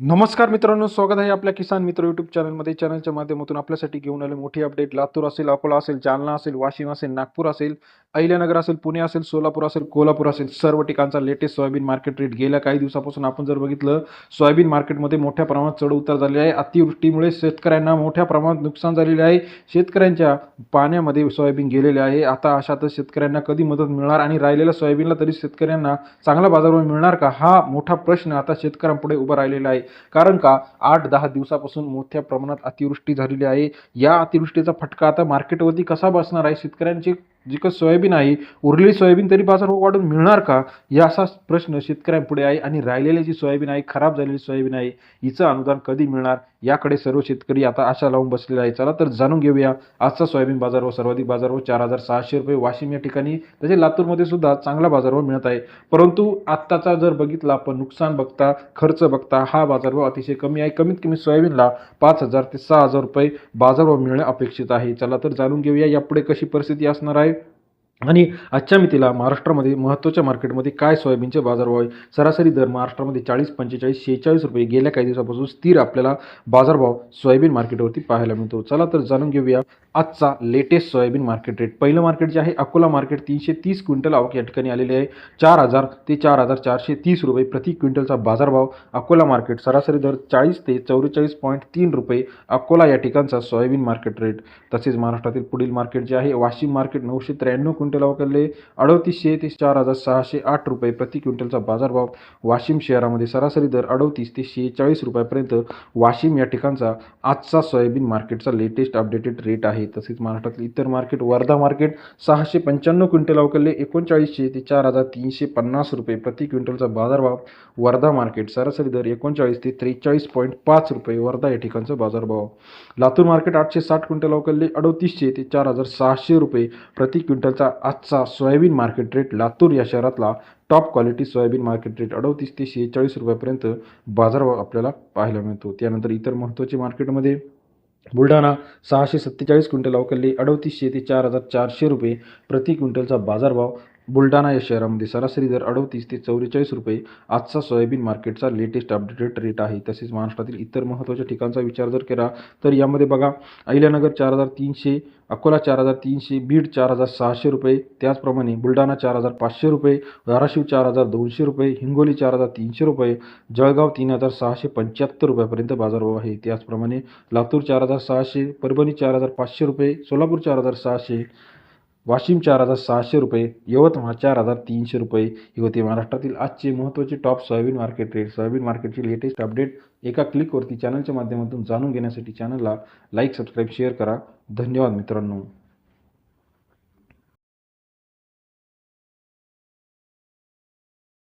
नमस्कार मित्रांनो स्वागत आहे आपल्या किसान मित्र युट्यूब चॅनलमध्ये चॅनलच्या माध्यमातून आपल्यासाठी घेऊन आले मोठी अपडेट लातूर असेल अकोला असेल जालना असेल वाशिम असेल नागपूर असेल. अहिल्यानगर असेल पुणे असेल सोलापूर असेल कोल्हापूर असेल सर्व ठिकाणचा लेटेस्ट सोयाबीन मार्केट रेट गेल्या काही दिवसापासून आपण जर बघितलं सोयाबीन मार्केटमध्ये मोठ्या प्रमाणात चढ उतार झाले आहे. अतिवृष्टीमुळे शेतकऱ्यांना मोठ्या प्रमाणात नुकसान झालेले आहे. शेतकऱ्यांच्या पाण्यामध्ये सोयाबीन गेलेले आहे. आता अशातच शेतकऱ्यांना कधी मदत मिळणार आणि राहिलेल्या सोयाबीनला तरी शेतकऱ्यांना चांगला बाजारभाव मिळणार का? हा मोठा प्रश्न आता शेतकऱ्यांपुढे उभा राहिलेला आहे. कारण का? आठ दहा दिवसापासून मोठ्या प्रमाणात अतिवृष्टी झालेली आहे. या अतिवृष्टीचा फटका आता मार्केटवरती कसा बसणार आहे? शेतकऱ्यांची जी काही सोयाबीन आहे उरलेली सोयाबीन तरी बाजारभाव वाढून मिळणार का? या प्रश्न शेतकऱ्यांपुढे आहे आणि राहिलेली जी सोयाबीन आहे खराब झालेली सोयाबीन आहे हिचं अनुदान कधी मिळणार? याकडे सर्व शेतकरी आता आशा लावून बसलेला आहे चला तर जाणून घेऊया आजचा सोयाबीन बाजारभाव सर्वाधिक बाजारभाव चार हजार सहाशे रुपये वाशिम या ठिकाणी. तसे लातूरमध्ये सुद्धा चांगला बाजारभाव मिळत आहे. परंतु आत्ताचा जर बघितला आपण नुकसान बघता खर्च बघता हा बाजारभाव अतिशय कमी आहे. कमीत कमी सोयाबीनला पाच हजार ते सहा हजार रुपये बाजारभाव मिळणे अपेक्षित आहे. चला तर जाणून घेऊया यापुढे कशी परिस्थिती असणार आहे. आणि आजच्या मितीला महाराष्ट्रामध्ये महत्त्वाच्या मार्केटमध्ये काय सोयाबीनचे बाजारभाव आहे? सरासरी दर महाराष्ट्रामध्ये चाळीस पंचेचाळीस शेहेचाळीस रुपये गेल्या काही दिवसापासून स्थिर आपल्याला बाजारभाव सोयाबीन मार्केटवरती पाहायला मिळतो. चला तर जाणून घेऊया आजचा लेटेस्ट सोयाबीन मार्केट रेट पहिलं मार्केट जे आहे अकोला मार्केट तीनशे तीस क्विंटल आवक या ठिकाणी आलेली आहे. चार हजार ते चार हजार चारशे तीस रुपये प्रति क्विंटलचा बाजारभाव अकोला मार्केट सरासरी दर चाळीस ते चौवेचाळीस पॉईंट तीन रुपये अकोला या ठिकाणचा सोयाबीन मार्केट रेट तसेच महाराष्ट्रातील पुढील मार्केट जे आहे वाशिम मार्केट नऊशे त्र्याण्णव क्विंटल अवकलले अडतीसशे ते चार हजार सहाशे आठ रुपये प्रति क्विंटलचा बाजारभाव. वाशिम शहरामध्ये सरासरी दर अडतीस ते शेहेचाळीस रुपयापर्यंत. वाशिम या ठिकाणचा आजचा सोयाबीन मार्केटचा लेटेस्ट अपडेटेड रेट आहे. तसेच महाराष्ट्रातील इतर मार्केट वर्धा मार्केट सहाशे पंच्याण्णव क्विंटल अवकलले एकोणचाळीसशे ते चार हजार तीनशे पन्नास रुपये प्रति क्विंटलचा बाजारभाव. वर्धा मार्केट सरासरी दर एकोणचाळीस ते त्रेचाळीस पॉईंट पाच रुपये वर्धा या ठिकाणचा बाजारभाव. लातूर मार्केट आठशे साठ क्विंटल अवकलले अडतीसशे ते चार हजार सहाशे रुपये प्रति क्विंटलचा आजचा सोयाबीन मार्केट रेट लातूर या शहरातला top quality soybean market rate अडतीस ते शेहेचाळीस रुपयापर्यंत बाजारभाव आपल्याला पाहायला मिळतो. त्यानंतर इतर महत्त्वाचे मार्केटमध्ये बुलढाणा सहाशे सत्तेचाळीस क्विंटल अवकल्ली अडतीसशे ते चार हजार चारशे रुपये प्रति क्विंटलचा बाजारभाव बुलढाणा या शहरामध्ये सरासरी दर अडतीस ते चौवेचाळीस रुपये. आजचा सोयाबीन मार्केटचा लेटेस्ट अपडेटेड रेट आहे. तसेच महाराष्ट्रातील इतर महत्त्वाच्या ठिकाणचा विचार जर केला तर यामध्ये बघा अहिल्यानगर चार हजार तीनशे अकोला चार हजार तीनशे बीड चार हजार सहाशे रुपये. त्याचप्रमाणे बुलढाणा चार हजार पाचशे रुपये धाराशिव चार हजार दोनशे रुपये हिंगोली चार हजार तीनशे रुपये जळगाव तीन हजार सहाशे पंच्याहत्तर रुपयापर्यंत बाजारभाव आहे. त्याचप्रमाणे लातूर चार हजार सहाशे परभणी चार हजार पाचशे रुपये सोलापूर चार हजार सहाशे वाशिम चार हजार सहाशे रुपये यवतमाळ चार हजार तीनशे रुपये. ही होती महाराष्ट्रातील आजचे महत्त्वाचे top soybean market rate soybean मार्केटचे लेटेस्ट अपडेट एका क्लिकवरती चॅनलच्या माध्यमातून जाणून घेण्यासाठी चॅनलला लाईक सबस्क्राईब शेअर करा. धन्यवाद मित्रांनो.